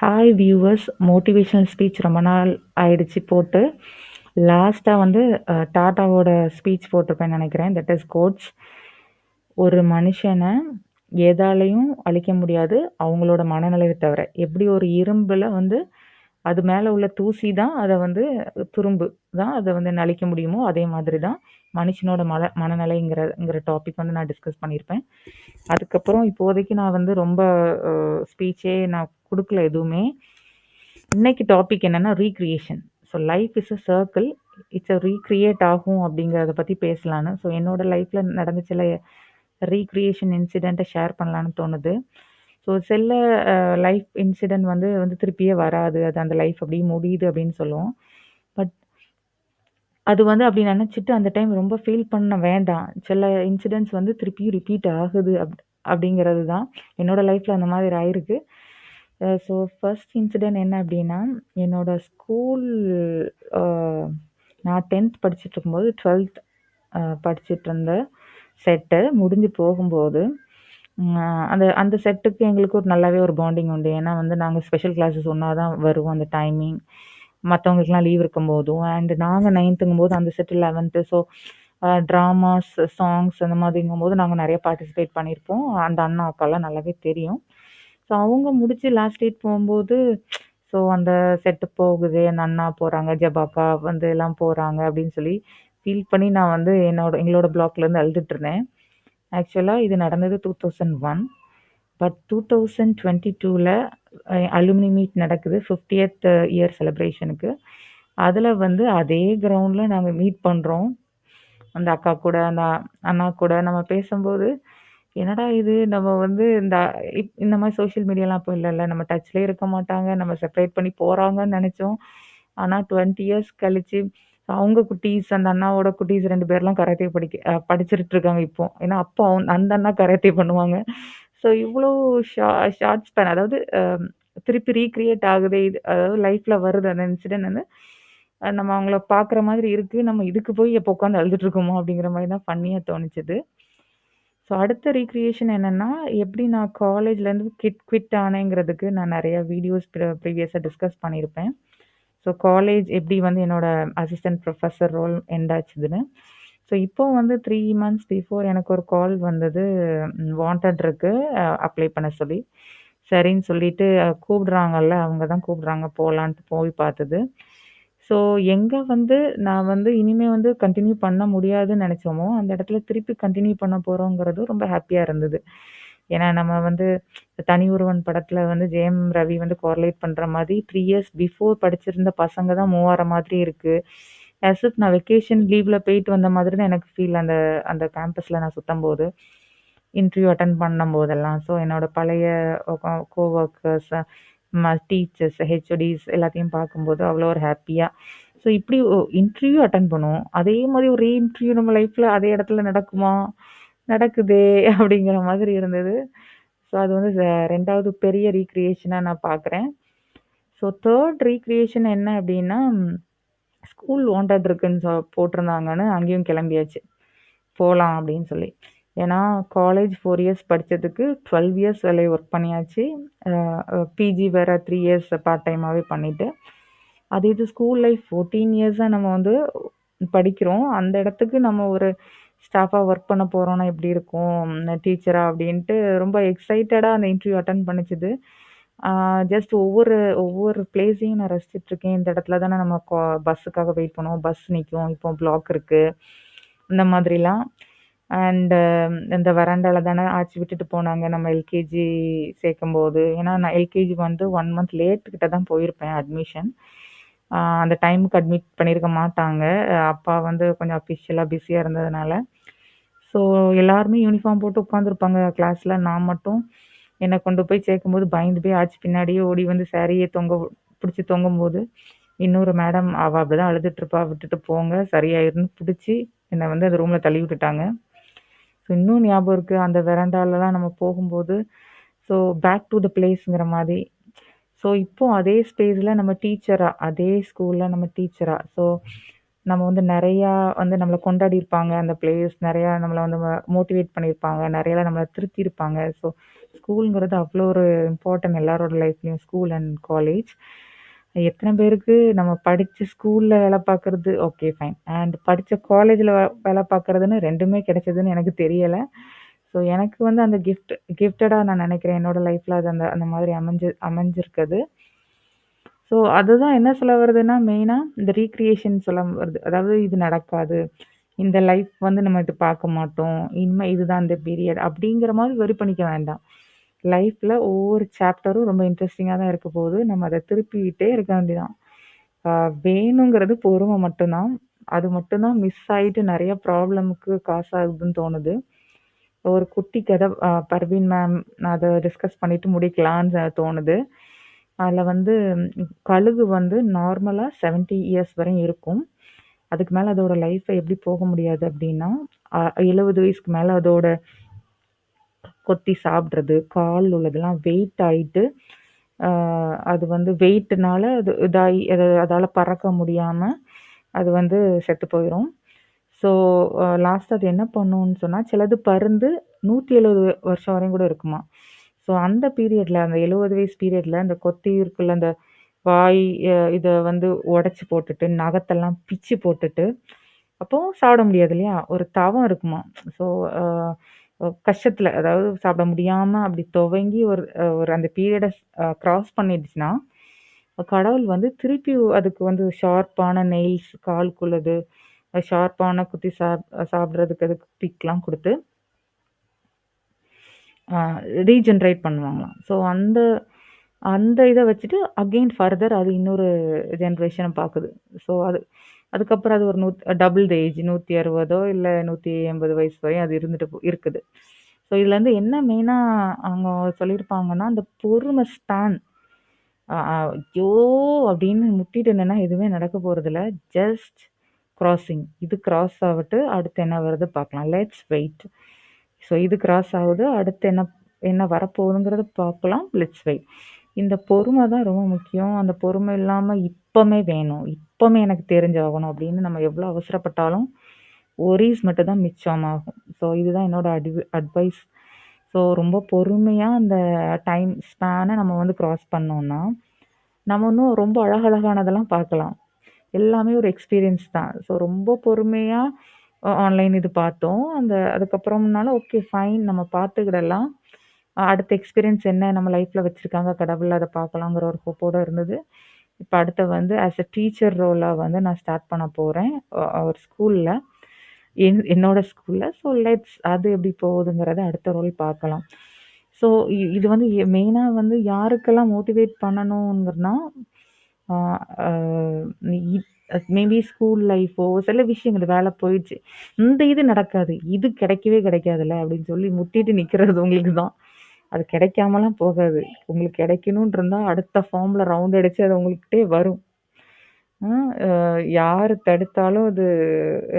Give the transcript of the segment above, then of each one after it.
Hi viewers motivational speech ரொம்ப நாள் ஆயிடுச்சு போட்டு. லாஸ்ட்டாக வந்து டாட்டாவோட ஸ்பீச் போட்டிருப்பேன்னு நினைக்கிறேன். தட் இஸ் கோட்ஸ் ஒரு மனுஷனை எதாலையும் அழிக்க முடியாது. அவங்களோட மனநிலையை தவிர. எப்படி ஒரு இரும்பில் வந்து அது மேலே உள்ள தூசி தான் அதை வந்து துரும்பு தான் அதை வந்து நலிக்க முடியுமோ அதே மாதிரி தான் மனுஷனோட மல மனநிலைங்கிறங்கிற டாபிக் வந்து நான் டிஸ்கஸ் பண்ணியிருப்பேன் அதுக்கப்புறம் இப்போதைக்கு நான் வந்து ரொம்ப ஸ்பீச்சே நான் கொடுக்கல எதுவுமே. இன்னைக்கு டாபிக் என்னன்னா recreation so life is a circle it's a recreate ஆகும் அப்படிங்கிறத பற்றி பேசலான்னு. ஸோ என்னோட லைஃப்பில் நடந்த சில ரீக்ரியேஷன் இன்சிடெண்ட்டை ஷேர் பண்ணலான்னு தோணுது. ஸோ செல்ல லைஃப் இன்சிடெண்ட் வந்து வந்து திருப்பியே வராது. அது அந்த லைஃப் அப்படியே முடியுது அப்படின்னு சொல்லுவோம். பட் அது வந்து அப்படி நினச்சிட்டு அந்த டைம் ரொம்ப ஃபீல் பண்ண வேண்டாம். சில இன்சிடெண்ட்ஸ் வந்து திருப்பியும் ரிப்பீட் ஆகுது அப் அப்படிங்கிறது தான் என்னோடய லைஃப்பில் அந்த மாதிரி ஆயிருக்கு. ஸோ ஃபர்ஸ்ட் இன்சிடெண்ட் என்ன அப்படின்னா என்னோட ஸ்கூல் நான் டென்த் படிச்சுட்டு இருக்கும்போது டுவெல்த் படிச்சுட்டு இருந்த செட்டு முடிஞ்சு போகும்போது ம், அந்த அந்த செட்டுக்கு எங்களுக்கு ஒரு நல்லாவே ஒரு பாண்டிங் உண்டு. ஏன்னா வந்து நாங்கள் ஸ்பெஷல் கிளாஸஸ் ஒன்றா தான் வருவோம் அந்த டைமிங் மற்றவங்களுக்குலாம் லீவ் இருக்கும்போதும். அண்ட் நாங்கள் நைன்த்துங்கும் போது அந்த set eleventh so dramas songs அந்த மாதிரிங்கும் போது நாங்கள் நிறைய பார்ட்டிசிபேட் பண்ணியிருப்போம் அந்த அண்ணா அக்காலாம் நல்லாவே தெரியும். ஸோ அவங்க முடிச்சு லாஸ்ட் டேட் போகும்போது ஸோ அந்த செட்டு போகுது. அந்த அண்ணா போகிறாங்க ஜபாக்கா வந்து எல்லாம் போகிறாங்க அப்படின்னு சொல்லி ஃபீல் பண்ணி நான் வந்து என்னோட எங்களோட பிளாக்லேருந்து அழுதுட்டு இருந்தேன். ஆக்சுவலாக இது நடந்தது two thousand one but two thousand twenty டூவில் அலுமினி மீட் நடக்குது ஃபிஃப்டியத் இயர் செலிப்ரேஷனுக்கு அதில் வந்து அதே கிரவுண்டில் நாங்கள் மீட் பண்ணுறோம் அந்த அக்கா கூட அந்த அண்ணா கூட நம்ம பேசும்போது என்னடா இது? நம்ம வந்து இந்த இப் இந்த மாதிரி சோஷியல் மீடியாலாம் அப்போ இல்லைல்ல நம்ம டச்லேயே இருக்க மாட்டாங்க நம்ம செப்பரேட் பண்ணி போகிறாங்கன்னு நினச்சோம். ஆனால் டுவெண்ட்டி இயர்ஸ் கழித்து அவங்க குட்டீஸ் அந்த அண்ணாவோட குட்டீஸ் ரெண்டு பேர்லாம் கராத்தே படிக்க அஹ் படிச்சிட்டு இருக்காங்க இப்போ. ஏன்னா அப்போ அவங்க அந்த அண்ணா கராத்தே பண்ணுவாங்க. ஸோ இவ்வளோ ஷா ஷார்ட் ஸ்பேன் அதாவது திருப்பி ரீக்ரியேட் ஆகுது இது அதாவது லைஃப்பில் வருது அந்த இன்சிடென்ட் வந்து. நம்ம அவங்கள பார்க்குற மாதிரி இருக்குது நம்ம இதுக்கு போய் எப்போ உட்காந்து அழுதுட்டு இருக்கோமோ அப்படிங்கிற மாதிரி தான் ஃபன்னியாக தோணுச்சுது. ஸோ அடுத்த ரீக்ரியேஷன் என்னென்னா எப்படி நான் காலேஜ்லேருந்து கிட் குவிட் ஆனேங்கிறதுக்கு நான் நிறைய வீடியோஸ் ப்ரீவியஸாக டிஸ்கஸ் பண்ணியிருப்பேன். ஸோ காலேஜ் எப்படி வந்து என்னோட அசிஸ்டன்ட் ப்ரொஃபஸர் ரோல் எண்ட் ஆச்சுதுன்னு. ஸோ இப்போ வந்து த்ரீ மந்த்ஸ் பிஃபோர் எனக்கு ஒரு கால் வந்தது வாண்டட் இருக்கு அப்ளை பண்ண சொல்லி. சரின்னு சொல்லிட்டு கூப்பிடுறாங்கல்ல அவங்க தான் கூப்பிடுறாங்க போகலான்ட்டு போய் பார்த்தது. ஸோ எங்கே வந்து நான் வந்து இனிமேல் வந்து கண்டினியூ பண்ண முடியாதுன்னு நினச்சோமோ அந்த இடத்துல திருப்பி கண்டினியூ பண்ண போகிறோங்கிறது ரொம்ப ஹாப்பியாக இருந்தது. ஏன்னா நம்ம வந்து தனி ஒருவன் படத்தில் வந்து ஜெயம் ரவி வந்து கோரிலேட் பண்ணுற மாதிரி த்ரீ இயர்ஸ் பிஃபோர் படிச்சிருந்த பசங்க தான் மூவார மாதிரி இருக்குது ஆஸ் இஃப் நான் வெக்கேஷன் லீவில் போயிட்டு வந்த மாதிரி தான் எனக்கு ஃபீல் அந்த அந்த கேம்பஸில் நான் சுற்றும் போது. இன்டர்வியூ அட்டன் பண்ணும் போதெல்லாம். ஸோ என்னோட பழைய கோ ஒர்க்கர்ஸ் டீச்சர்ஸ் ஹெச்ஓடிஸ் எல்லாத்தையும் பார்க்கும்போது அவ்வளோ ஒரு ஹாப்பியாக ஸோ இப்படி இன்டர்வியூ அட்டன் பண்ணுவோம். அதே மாதிரி ஒரு இன்டர்வியூ நம்ம லைஃப்பில் அதே இடத்துல நடக்குமா? நடக்குதே அப்படிங்கிற மாதிரி இருந்தது. ஸோ அது வந்து ரெண்டாவது பெரிய ரீக்ரியேஷனாக நான் பார்க்குறேன் ஸோ தேர்ட் ரீக்ரியேஷன் என்ன அப்படின்னா ஸ்கூல் வாண்டட் இருக்குன்னு சொ போட்டிருந்தாங்கன்னு அங்கேயும் கிளம்பியாச்சு. போகலாம் அப்படின்னு சொல்லி. ஏன்னா காலேஜ் ஃபோர் இயர்ஸ் படித்ததுக்கு டுவெல் இயர்ஸ் வேலையை ஒர்க் பண்ணியாச்சு. பிஜி வேறு த்ரீ இயர்ஸ் பார்ட் டைமாகவே பண்ணிவிட்டு அது இது ஸ்கூல் லைஃப் ஃபோர்டீன் இயர்ஸாக நம்ம வந்து படிக்கிறோம். அந்த இடத்துக்கு நம்ம ஒரு ஸ்டாஃபாக ஒர்க் பண்ண போகிறோன்னா எப்படி இருக்கும்? டீச்சராக அப்படின்ட்டு ரொம்ப எக்ஸைட்டடாக அந்த இன்டர்வியூ அட்டன் பண்ணிச்சுது. ஜஸ்ட் ஒவ்வொரு ஒவ்வொரு பிளேஸையும் நான் ரசிச்சிட்ருக்கேன் இந்த இடத்துல தானே நம்ம பஸ்ஸுக்காக வெயிட் பண்ணுவோம். பஸ் நிற்கும் இப்போ பிளாக் இருக்குது இந்த மாதிரிலாம். அண்டு இந்த வராண்டாவில் தானே ஆச்சு விட்டுட்டு போனாங்க. நம்ம எல்கேஜி சேர்க்கும்போது. ஏன்னா நான் எல்கேஜி வந்து ஒன் மந்த் லேட் கிட்ட தான் போயிருப்பேன் அட்மிஷன் அந்த டைமுக்கு அட்மிட் பண்ணியிருக்க மாட்டாங்க. அப்பா வந்து கொஞ்சம் அஃபிஷியலாக பிஸியாக இருந்ததுனால. ஸோ எல்லாருமே யூனிஃபார்ம் போட்டு உட்காந்துருப்பாங்க கிளாஸில் நான் மட்டும் என்னை கொண்டு போய் சேர்க்கும்போது பயந்து போய் ஆச்சு பின்னாடியே ஓடி வந்து சேரீயை தொங்க பிடிச்சி தொங்கும்போது இன்னொரு மேடம் அவள் அப்படி தான் அழுதுட்ருப்பா விட்டுட்டு போங்க சரியாயிருன்னு பிடிச்சி என்னை வந்து அந்த ரூமில் தள்ளி விட்டுட்டாங்க. ஸோ இன்னும் ஞாபகம் இருக்குது அந்த வெராண்டாலலாம் நம்ம போகும்போது ஸோ பேக் டு த பிளேஸுங்கிற மாதிரி ஸோ இப்போ அதே ஸ்பேஸில் நம்ம டீச்சராக அதே ஸ்கூலில் நம்ம டீச்சராக ஸோ நம்ம வந்து நிறையா வந்து நம்மளை கொண்டாடி இருப்பாங்க. அந்த பிளேயர்ஸ் நிறையா நம்மளை வந்து மோட்டிவேட் பண்ணியிருப்பாங்க நிறையா நம்மளை திருத்தியிருப்பாங்க ஸோ ஸ்கூலுங்கிறது அவ்வளோ ஒரு இம்பார்ட்டன்ட் எல்லாரோட லைஃப்லேயும் ஸ்கூல் அண்ட் காலேஜ். எத்தனை பேருக்கு நம்ம படித்த ஸ்கூலில் வேலை பார்க்குறது? Okay fine. அண்ட் படித்த காலேஜில் வேலை பார்க்குறதுன்னு ரெண்டுமே கிடைச்சதுன்னு எனக்கு தெரியலை. ஸோ எனக்கு வந்து அந்த கிஃப்ட் கிஃப்டடாக நான் நினைக்கிறேன். என்னோட லைஃப்பில் அது அந்த அந்த மாதிரி அமைஞ்சு அமைஞ்சிருக்குது. ஸோ அதுதான் என்ன சொல்ல வருதுன்னா, மெயினாக இந்த ரீக்ரியேஷன் சொல்ல வருது. அதாவது இது நடக்காது. இந்த லைஃப் வந்து நம்ம இது பார்க்க மாட்டோம். இனிமேல் இதுதான் இந்த பீரியட் அப்படிங்கிற மாதிரி வொரி பண்ணிக்க வேண்டாம். லைஃப்பில் ஒவ்வொரு சாப்டரும் ரொம்ப இன்ட்ரெஸ்டிங்காக தான் இருக்க போகுது. நம்ம அதை திருப்பிக்கிட்டே இருக்க வேண்டியதான். வேணுங்கிறது பொறுமை மட்டும்தான் அது மட்டும்தான் மிஸ் ஆகிட்டு நிறைய ப்ராப்ளமுக்கு காசு ஆகுதுன்னு தோணுது. ஒரு குட்டி கதை பர்வீன் மேம் அதை டிஸ்கஸ் பண்ணிட்டு முடிக்கலான்னு தோணுது. அதில் வந்து கழுகு வந்து நார்மலாக செவன்ட்டி இயர்ஸ் வரையும் இருக்கும். அதுக்கு மேலே அதோட லைஃப்பை எப்படி போக முடியாது அப்படின்னா, எழுபது வயசுக்கு மேலே அதோட கொத்தி சாப்பிட்றது கால் உள்ளதெல்லாம் வெயிட் ஆகிட்டு அது வந்து வெயிட்னால அது இதாகி அது அதால் பறக்க முடியாமல் அது வந்து செத்து போயிடும் ஸோ லாஸ்ட் அது என்ன பண்ணும்னு சொன்னால் சிலது பருந்து 170 வருஷம் வரையும் கூட இருக்குமா ஸோ அந்த பீரியடில் அந்த 70 வயசு பீரியடில் அந்த கொத்தி இருக்குல்ல, அந்த வாய் இதை வந்து உடச்சி போட்டுட்டு, நகத்தெல்லாம் பிச்சு போட்டுட்டு, அப்போது சாப்பிட முடியாது இல்லையா? ஒரு தவம் இருக்குமா ஸோ கஷ்டத்தில் அதாவது சாப்பிட முடியாமல் அப்படி துவங்கி ஒரு ஒரு அந்த பீரியடை க்ராஸ் கிராஸ் பண்ணிடுச்சுன்னா, கடவுள் வந்து திருப்பி அதுக்கு வந்து ஷார்ப்பான நெயில்ஸ் காலுக்குள்ளது, ஷார்ப்பான குத்தி சாப் சாப்பிட்றதுக்கு அதுக்கு பிக்லாம் கொடுத்து ரீஜென்ரேட் பண்ணுவாங்களாம். ஸோ அந்த அந்த இதை வச்சுட்டு அகெயின் ஃபர்தர் அது இன்னொரு ஜென்ரேஷனை பார்க்குது ஸோ அது அதுக்கப்புறம் அது ஒரு நூத் டபுள் த ஏஜ் 160ஓ இல்ல 180 வயசு வரையும் அது இருந்துட்டு இருக்குது. ஸோ இதுலேருந்து என்ன மெயினாக அவங்க சொல்லியிருப்பாங்கன்னா, அந்த பொறுமை ஸ்பேன் ஐயோ! அப்படின்னு முட்டிட்டு என்னென்னா எதுவுமே நடக்க போகிறதில்ல ஜஸ்ட் கிராசிங். இது கிராஸ் ஆகட்டு அடுத்து என்ன வருது பார்க்கலாம். Let's wait. ஸோ இது கிராஸ் ஆகுது. அடுத்து என்ன என்ன வரப்போகுதுங்கிறத பார்க்கலாம். Let's wait. இந்த பொறுமை தான் ரொம்ப முக்கியம். அந்த பொறுமை இல்லாமல் இப்போமே வேணும். இப்போமே எனக்கு தெரிஞ்சாகணும் அப்படின்னு நம்ம எவ்வளோ அவசரப்பட்டாலும், ஒரீஸ் மட்டும் தான் மிச்சமாகும். ஸோ இதுதான் என்னோடய அடி அட்வைஸ். ஸோ ரொம்ப பொறுமையாக அந்த டைம் ஸ்பேனை நம்ம வந்து க்ராஸ் பண்ணோன்னா நம்ம இன்னும் ரொம்ப அழகழகானதெல்லாம் பார்க்கலாம். எல்லாமே ஒரு எக்ஸ்பீரியன்ஸ் தான். ஸோ ரொம்ப பொறுமையாக ஆன்லைன் இது பார்த்தோம். அந்த அதுக்கப்புறம்னால ஓகே ஃபைன் நம்ம பார்த்துக்கிடலாம். அடுத்த எக்ஸ்பீரியன்ஸ் என்ன நம்ம லைஃப்பில் வச்சுருக்காங்க கடவுள் அதை பார்க்கலாங்கிற ஒரு ஹோப்போடு இருந்தது. இப்போ அடுத்து வந்து ஆஸ் அ டீச்சர் ரோலாக வந்து நான் ஸ்டார்ட் பண்ண போகிறேன் ஒரு ஸ்கூலில் என் என்னோட ஸ்கூலில் ஸோ லெட்ஸ் அது எப்படி போகுதுங்கிறத அடுத்த ரோல் பார்க்கலாம். ஸோ இது வந்து எ வந்து யாருக்கெல்லாம் மோட்டிவேட் பண்ணணுங்கிறனா மேபி ஸ்கூல் லைஃபோ சில விஷயங்கள் வேலை போயிடுச்சு. இந்த இது நடக்காது. இது கிடைக்கவே கிடைக்காதுல்ல அப்படின்னு சொல்லி முட்டிட்டு நிற்கிறது உங்களுக்கு தான். அது கிடைக்காமலாம் போகாது. உங்களுக்கு கிடைக்கணுன்ருந்தா அடுத்த ஃபார்மில் ரவுண்ட் அடித்து அது உங்களுக்கிட்டே வரும். யார் தடுத்தாலும் அது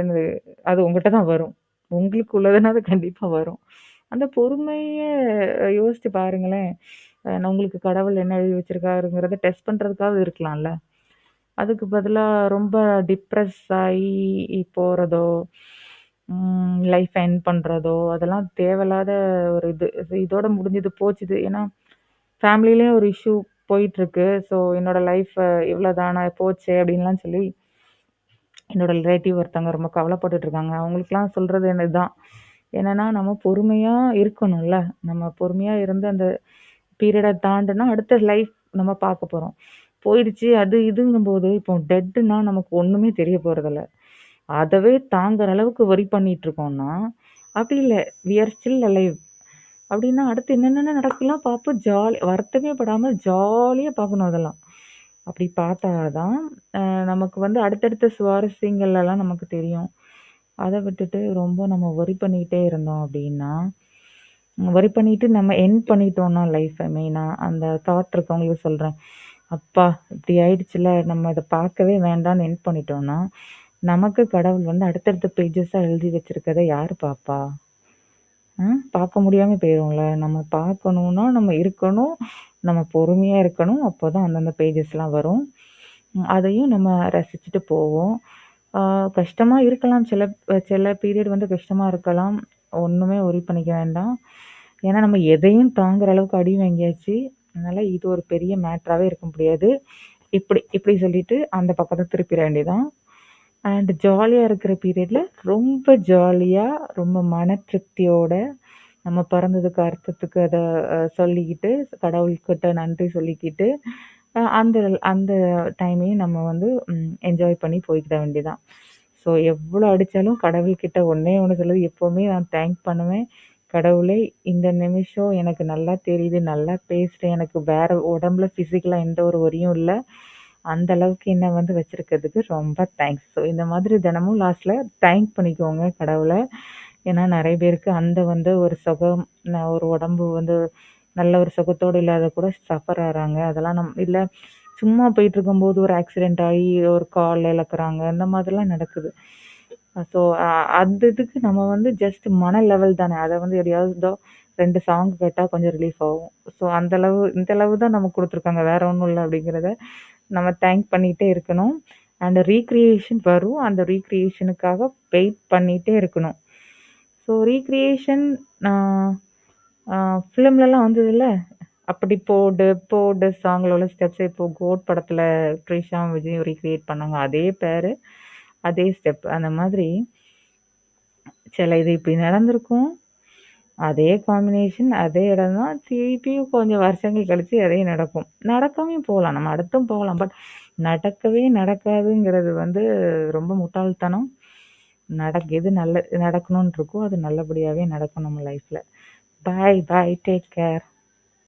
என்னது அது உங்கள்கிட்ட தான் வரும். உங்களுக்கு உள்ளதுன்னா அது கண்டிப்பாக வரும். அந்த பொறுமையை யோசித்து பாருங்களேன். உங்களுக்கு கடவுள் என்ன எழுதி வச்சிருக்காருங்கிறத டெஸ்ட் பண்ணுறதுக்காக இருக்கலாம்ல. அதுக்கு பதிலாக ரொம்ப டிப்ரெஸ் ஆகி போகிறதோ லைஃப் எண்ட் பண்ணுறதோ அதெல்லாம் தேவையில்லாத ஒரு இது. இதோட முடிஞ்சது போச்சுது. ஏன்னா, ஃபேமிலிலயும் ஒரு இஷ்யூ போயிட்டுருக்கு. ஸோ என்னோட லைஃப் இவ்வளோதானா போச்சே அப்படின்லாம் சொல்லி என்னோட ரிலேட்டிவ் ஒருத்தவங்க ரொம்ப கவலைப்பட்டுட்டு இருக்காங்க. அவங்களுக்குலாம் சொல்கிறது என்ன இதுதான் என்னென்னா நம்ம பொறுமையாக இருக்கணும்ல. நம்ம பொறுமையாக இருந்து அந்த பீரியடை தாண்டினா அடுத்த லைஃப் நம்ம பார்க்க போகிறோம் போயிடுச்சு அது இதுங்கும்போது இப்போ டெட்டுன்னா நமக்கு ஒன்றுமே தெரிய போகிறதில்ல அதவே தாங்குற அளவுக்கு வரி பண்ணிட்டு அப்படி இல்லை வி ஆர் ஸ்டில் அலைவ். அப்படின்னா அடுத்து என்னென்ன நடக்கலாம் பார்ப்போம். ஜாலி வருத்தமே படாமல் ஜாலியாக பார்க்கணும் அதெல்லாம். அப்படி பார்த்தா தான் நமக்கு வந்து அடுத்தடுத்த சுவாரஸ்யங்கள்லாம் நமக்கு தெரியும். அதை விட்டுட்டு ரொம்ப நம்ம ஒரி பண்ணிக்கிட்டே இருந்தோம் அப்படின்னா, ஒரி பண்ணிட்டு நம்ம என் பண்ணிட்டோம்னா லைஃப்பை மெயினாக அந்த தாட் இருக்கவங்களுக்கு சொல்கிறேன் அப்பா! இப்படி ஆயிடுச்சுல நம்ம இதை பார்க்கவே வேண்டான்னு என் பண்ணிட்டோம்னா, நமக்கு கடவுள் வந்து அடுத்தடுத்த பேஜஸாக எழுதி வச்சுருக்கதை யார் பார்ப்பா? பார்க்க முடியாமல் போயிடும்ல நம்ம பார்க்கணுன்னா நம்ம இருக்கணும். நம்ம பொறுமையாக இருக்கணும். அப்போ தான் அந்தந்த பேஜஸ்லாம் வரும். அதையும் நம்ம ரசிச்சுட்டு போவோம். கஷ்டமாக இருக்கலாம். சில சில பீரியட் வந்து கஷ்டமாக இருக்கலாம். ஒன்றுமே ஒரி பண்ணிக்க வேண்டாம். ஏன்னா நம்ம எதையும் தாங்குற அளவுக்கு அடி வாங்கியாச்சு. அதனால் இது ஒரு பெரிய மேட்ராகவே இருக்க முடியாது. இப்படி இப்படி சொல்லிட்டு அந்த பக்கத்தை திருப்பிட வேண்டியதான் அண்ட் ஜாலியாக இருக்கிற பீரியடில் ரொம்ப ஜாலியாக ரொம்ப மன திருப்தியோட நம்ம பிறந்ததுக்கு அர்த்தத்துக்கு அதை சொல்லிக்கிட்டு கடவுள்கிட்ட நன்றி சொல்லிக்கிட்டு அந்த அந்த டைமையும் நம்ம வந்து என்ஜாய் பண்ணி போய்க்கிட வேண்டியதான் ஸோ எவ்வளோ அடித்தாலும் கடவுள்கிட்ட ஒன்றே ஒன்று சொல்லுது எப்போவுமே நான் தேங்க் பண்ணுவேன். கடவுளே இந்த நிமிஷம் எனக்கு நல்லா தெரியுது நல்லா பேசுகிறேன் எனக்கு வேறு உடம்புல ஃபிசிக்கலாக எந்த ஒரு வரியும் இல்லை. அந்த அளவுக்கு என்ன வந்து வச்சுருக்கிறதுக்கு ரொம்ப தேங்க்ஸ் ஸோ இந்த மாதிரி தினமும் லாஸ்ட்டில் தேங்க் பண்ணிக்கோங்க கடவுளை. ஏன்னா நிறைய பேருக்கு அந்த வந்து ஒரு சுகம் ஒரு உடம்பு வந்து நல்ல ஒரு சுகத்தோடு இல்லாத கூட சஃபர் ஆகிறாங்க அதெல்லாம் நம் இல்லை சும்மா போயிட்டுருக்கும்போது ஒரு ஆக்சிடெண்ட் ஆகி ஒரு கால் இழக்கிறாங்க. இந்த மாதிரிலாம் நடக்குது. ஸோ அந்த இதுக்கு நம்ம வந்து ஜஸ்ட் மன லெவல் தானே. அதை வந்து எதையாவது இதோ ரெண்டு சாங் கேட்டால் கொஞ்சம் ரிலீஃப் ஆகும். ஸோ அந்தளவு இந்த அளவு தான் நமக்கு கொடுத்துருக்காங்க. வேறு ஒன்றும் இல்லை அப்படிங்கிறத நம்ம தேங்க் பண்ணிகிட்டே இருக்கணும். அண்ட் ரீக்ரியேஷன் வரும். அந்த ரீக்ரியேஷனுக்காக வெயிட் பண்ணிகிட்டே இருக்கணும். ஸோ ரீக்ரியேஷன் ஃபிலிம்லலாம் வந்ததில்ல அப்படி போடு போடு சாங்கில் உள்ள ஸ்டெப்ஸ் இப்போது கோட் படத்தில் த்ரிஷா விஜயும் ரீக்ரியேட் பண்ணாங்க. அதே பேர் அதே ஸ்டெப் அந்த மாதிரி சில இது இப்படி நடந்திருக்கும். அதே காம்பினேஷன் அதே இடம் தான் திருப்பியும் கொஞ்சம் வருஷங்கள் கழித்து அதே நடக்கும். நடக்காமையும் போகலாம். நம்ம அடுத்தும் போகலாம். பட் நடக்கவே நடக்காதுங்கிறது வந்து ரொம்ப முட்டாள்தனம். நடக் எது நல்ல நடக்கணும்னு இருக்கோ அது நல்லபடியாகவே நடக்கும் நம்ம லைஃப்பில் பாய் பாய் டேக் கேர்